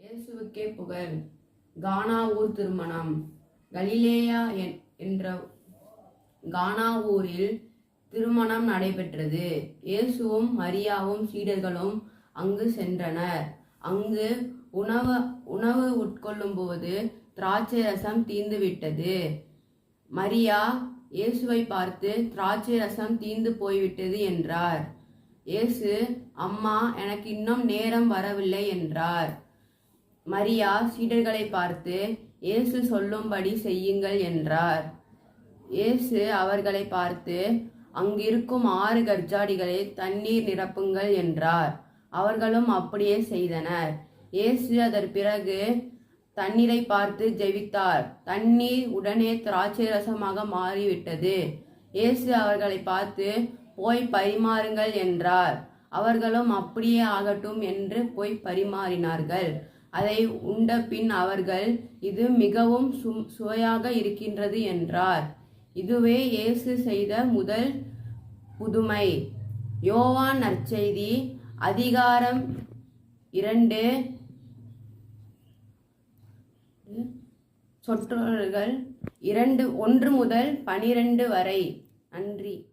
இயேசுவுக்கே புகழ். கானா ஊர் திருமணம். கலிலேயா என்- என்ற கானா ஊரில் திருமணம் நடைபெற்றது. இயேசுவும் மரியாவும் சீடர்களும் அங்கு சென்றனர். அங்கு உணவு உணவு உட்கொள்ளும்போது திராட்சை ரசம் தீர்ந்துவிட்டது மரியா இயேசுவை பார்த்து திராட்சை ரசம் தீர்ந்து போய்விட்டது என்றார். இயேசு அம்மா எனக்கு இன்னும் நேரம் வரவில்லை என்றார். மரியா சீடர்களை பார்த்து இயேசு சொல்லும்படி செய்யுங்கள் என்றார். இயேசு அவர்களை பார்த்து அங்கிருக்கும் ஆறு கர்ஜாடிகளை தண்ணீர் நிரப்புங்கள் என்றார். அவர்களும் அப்படியே செய்தனர். இயேசு அதன் பிறகு தண்ணீரை பார்த்து ஜெபித்தார். தண்ணீர் உடனே திராட்சை ரசமாக மாறிவிட்டது. இயேசு அவர்களை பார்த்து போய் பரிமாறுங்கள் என்றார். அவர்களும் அப்படியே ஆகட்டும் என்று போய் பரிமாறினார்கள். அதை உண்ட பின் அவர்கள் இது மிகவும் சு- சுவையாக இருக்கின்றது என்றார். இதுவே இயேசு செய்த முதல் புதுமை. யோவான் நற்செய்தி அதிகாரம் இரண்டு. சொற்றொடர்கள் இரண்டு ஒன்று முதல் பனிரெண்டு வரை. நன்றி.